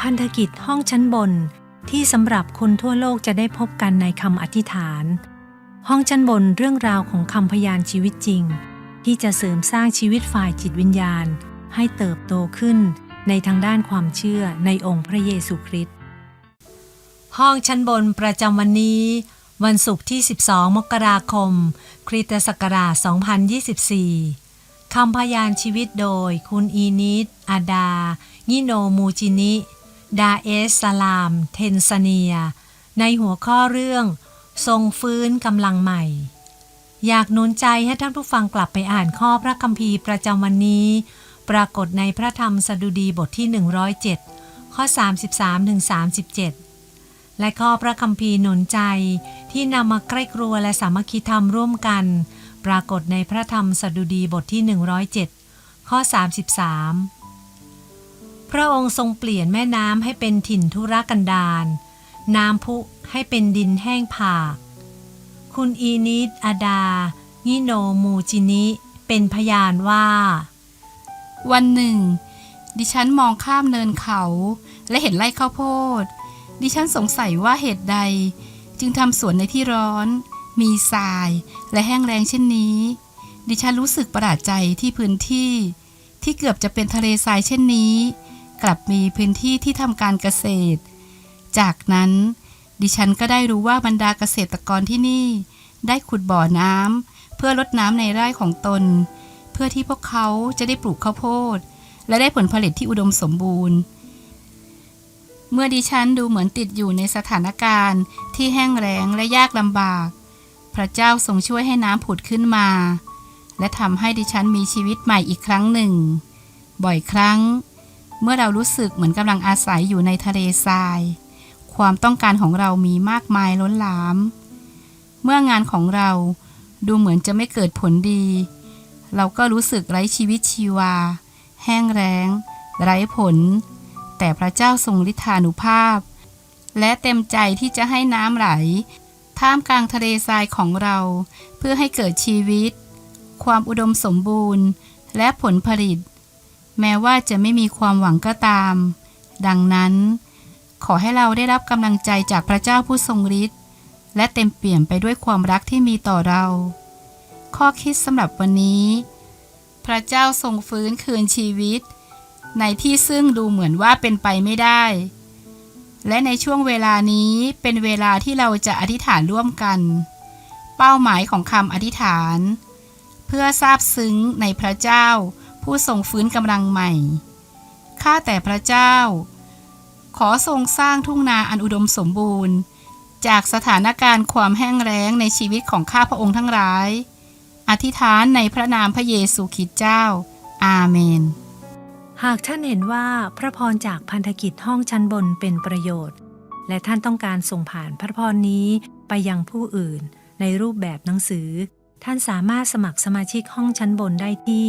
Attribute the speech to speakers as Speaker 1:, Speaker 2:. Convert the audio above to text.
Speaker 1: พันธกิจห้องชั้นบนที่สำหรับคนทั่วโลกจะได้พบกันในคำอธิษฐาน ห้องชั้นบนเรื่องราวของคำพยานชีวิตจริง ที่จะเสริมสร้างชีวิตฝ่ายจิตวิญญาณ ให้เติบโตขึ้นในทางด้านความเชื่อในองค์พระเยซูคริสต์ห้องชั้นบนประจำวันนี้ วันศุกร์ที่ 12 มกราคม คริสตศักราช 2024 คำพยานชีวิตโดยคุณอีนิดอาดา ยิโนมูจินิ ดาเอสสลาม เทนซาเนีย ในหัวข้อเรื่อง ทรงฟื้นกำลังใหม่ อยากหนุนใจให้ท่านผู้ฟังกลับไปอ่านข้อพระคัมภีร์ประจำวันนี้ ปรากฏในพระธรรมสดุดีบทที่ 107 ข้อ 33ถึง37 และข้อพระคัมภีร์หนุนใจที่นำมาใกล้ครัวและสามัคคีธรรมร่วมกัน ปรากฏในพระธรรมสดุดีบทที่ 107 ข้อ 33 พระองค์ทรงเปลี่ยนแม่น้ำให้เป็นถิ่นทุรกันดารน้ำพุให้เป็นดินแห้งผาก คุณอีนิดอาดางิโนมูจินิ เป็นพยานว่า
Speaker 2: วันหนึ่ง ดิฉันมองข้ามเนินเขา และเห็นไร่ข้าวโพด ดิฉันสงสัยว่าเหตุใด จึงทำสวนในที่ร้อน มีทรายและแห้งแรงเช่นนี้ ดิฉันรู้สึกประหลาดใจที่พื้นที่ ที่เกือบจะเป็นทะเลทรายเช่นนี้ กลับมีพื้นที่ที่ทำการเกษตร จากนั้น ดิฉันก็ได้รู้ว่าบรรดาเกษตรกรที่นี่ ได้ขุดบ่อน้ำเพื่อลดน้ำในไร่ของตน เพื่อที่พวกเขาจะได้ปลูกข้าวโพด และได้ผลผลิตที่อุดมสมบูรณ์ เมื่อดิฉันดูเหมือนติดอยู่ในสถานการณ์ที่แห้งแล้งและยากลำบาก พระเจ้าทรงช่วยให้น้ำผุดขึ้นมา และทำให้ดิฉันมีชีวิตใหม่อีกครั้งหนึ่ง บ่อยครั้ง เมื่อเรารู้สึกเหมือนกำลังอาศัยอยู่ในทะเลทราย ความต้องการของเรามีมากมายล้นหลาม เมื่องานของเราดูเหมือนจะไม่เกิดผลดี เราก็รู้สึกไร้ชีวิตชีวา แห้งแล้ง ไร้ผล แต่พระเจ้าทรงฤทธานุภาพ และเต็มใจที่จะให้น้ำไหล ท่ามกลางทะเลทรายของเรา เพื่อให้เกิดชีวิต ความอุดมสมบูรณ์ และผลผลิต แม้ว่าจะไม่มีความหวังก็ตาม ดังนั้น ขอให้เราได้รับกำลังใจจากพระเจ้าผู้ทรงฤทธิ์และเต็มเปี่ยมไปด้วยความรักที่มีต่อเรา ข้อคิดสำหรับวันนี้ พระเจ้าทรงฟื้นคืนชีวิต ในที่ซึ่งดูเหมือนว่าเป็นไปไม่ได้ และในช่วงเวลานี้เป็นเวลาที่เราจะอธิษฐานร่วมกัน เป้าหมายของคำอธิษฐาน เพื่อทราบซึ้งในพระเจ้า ผู้ทรงฟื้นกำลังใหม่ ข้าแต่พระเจ้า ขอทรงสร้างทุ่งนาอันอุดมสมบูรณ์ จากสถานการณ์ความแห้งแล้งในชีวิตของข้าพระองค์ทั้งหลาย อธิษฐานในพระนามพระเยซูคริสต์เจ้า อาเมน
Speaker 1: หากท่านเห็นว่าพระพรจากพันธกิจห้องชั้นบนเป็นประโยชน์ และท่านต้องการส่งผ่านพระพรนี้ไปยังผู้อื่นในรูปแบบหนังสือ ท่านสามารถสมัครสมาชิกห้องชั้นบนได้ที่